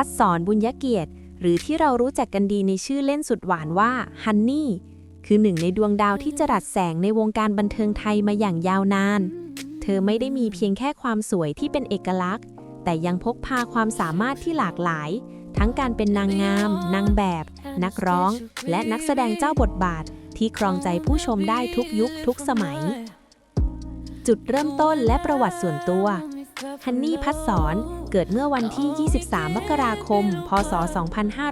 พัฒสอนบุญยเกียรติ หรือที่เรารู้จักกันดีในชื่อเล่นสุดหวานว่าฮันนี่คือหนึ่งในดวงดาวที่จรัสแสงในวงการบันเทิงไทยมาอย่างยาวนาน เธอไม่ได้มีเพียงแค่ความสวยที่เป็นเอกลักษณ์ แต่ยังพกพาความสามารถที่หลากหลาย ทั้งการเป็นนางงาม นางแบบ นักร้อง และนักแสดงเจ้าบทบาท ที่ครองใจผู้ชมได้ทุกยุคทุกสมัย จุดเริ่มต้นและประวัติส่วนตัว ฮันนี่พัดสอนเกิดเมื่อวันที่ 23 มกราคม พศ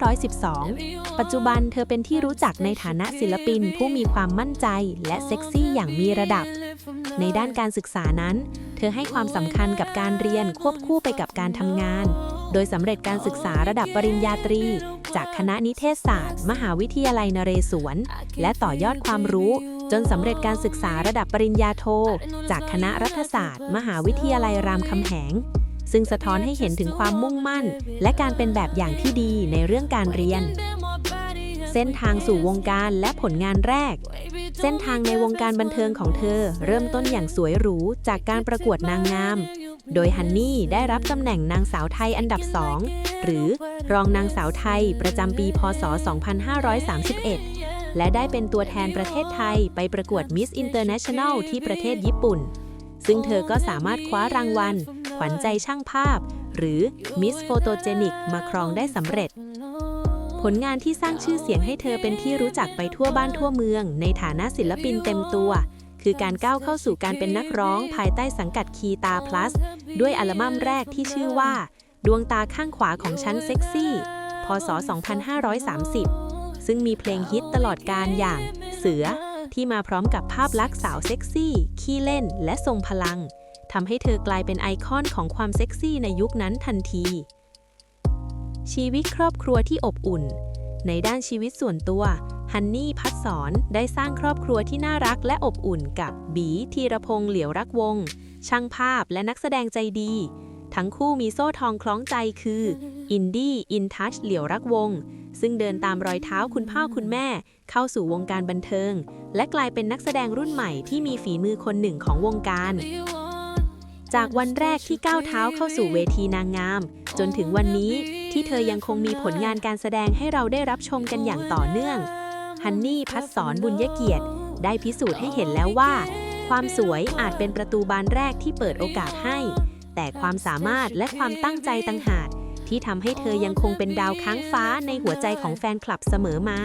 2512 ปัจจุบันเธอเป็นที่รู้จักในฐานะศิลปินผู้มีความมั่นใจและเซ็กซี่อย่างมีระดับ ในด้านการศึกษานั้น เธอให้ความสำคัญกับการเรียนควบคู่ไปกับการทำงาน โดยสำเร็จการศึกษาระดับปริญญาตรี จากคณะนิเทศศาสตร์ มหาวิทยาลัยนเรศวร และต่อยอดความรู้ จนสำเร็จการศึกษาระดับปริญญาโท จากคณะรัฐศาสตร์ มหาวิทยาลัยรามคำแหง ซึ่งสะท้อนให้เห็นถึงความมุ่งมั่น และการเป็นแบบอย่างที่ดีในเรื่องการเรียน เส้นทางสู่วงการและผลงานแรก เส้นทางในวงการบันเทิงของเธอ เริ่มต้นอย่างสวยหรูจากการประกวดนางงาม โดยฮันนี่ได้รับตำแหน่งนางสาวไทยอันดับ2หรือรองนางสาวไทยประจำปี พศ 2531 และได้เป็นตัวแทนประเทศไทยไปประกวด Miss International ที่ประเทศญี่ปุ่น ซึ่งเธอก็สามารถคว้ารางวัล ขวัญใจช่างภาพ หรือ Miss Photogenic มาครองได้สำเร็จ ผลงานที่สร้างชื่อเสียงให้เธอเป็นที่รู้จักไปทั่วบ้านทั่วเมือง ในฐานะศิลปินเต็มตัว คือการก้าวเข้าสู่การเป็นนักร้องภายใต้สังกัดคีตา plus ด้วยอัลบั้มแรกที่ชื่อว่า ดวงตาข้างขวาของฉันเซ็กซี่ พศ 2530 ซึ่งมีเพลงฮิตตลอดการอย่างเสือที่มาพร้อมกับภาพลักษณ์สาวเซ็กซี่ ขี้เล่นและทรงพลังทำให้เธอกลายเป็นไอคอนของความเซ็กซี่ในยุคนั้นทันที ชีวิตครอบครัวที่อบอุ่น ในด้านชีวิตส่วนตัว ฮันนี่พัดสอนได้สร้างครอบครัวที่น่ารักและอบอุ่นกับบีธีรพงษ์เหลียวรักวงศ์ช่างภาพและนักแสดงใจดี ทั้งคู่มีโซ่ทองคล้องใจคือ อินดี้ อินทัช เหลียวรักวงศ์ ซึ่งเดินตามรอยเท้าคุณพ่อคุณแม่ เข้าสู่วงการบันเทิง และกลายเป็นนักแสดงรุ่นใหม่ที่มีฝีมือคนหนึ่งของวงการ จากวันแรกที่ก้าวเท้าเข้าสู่เวทีนางงาม จนถึงวันนี้ที่เธอยังคงมีผลงานการแสดงให้เราได้รับชมกันอย่างต่อเนื่อง ฮันนี่พัดสอนบุญยเกียรติ ได้พิสูจน์ให้เห็นแล้วว่า ความสวยอาจเป็นประตูบานแรกที่เปิดโอกาสให้ แต่ความสามารถและความตั้งใจต่างหาก ที่ทำให้เธอยังคงเป็นดาวค้างฟ้าในหัวใจของแฟนคลับเสมอมา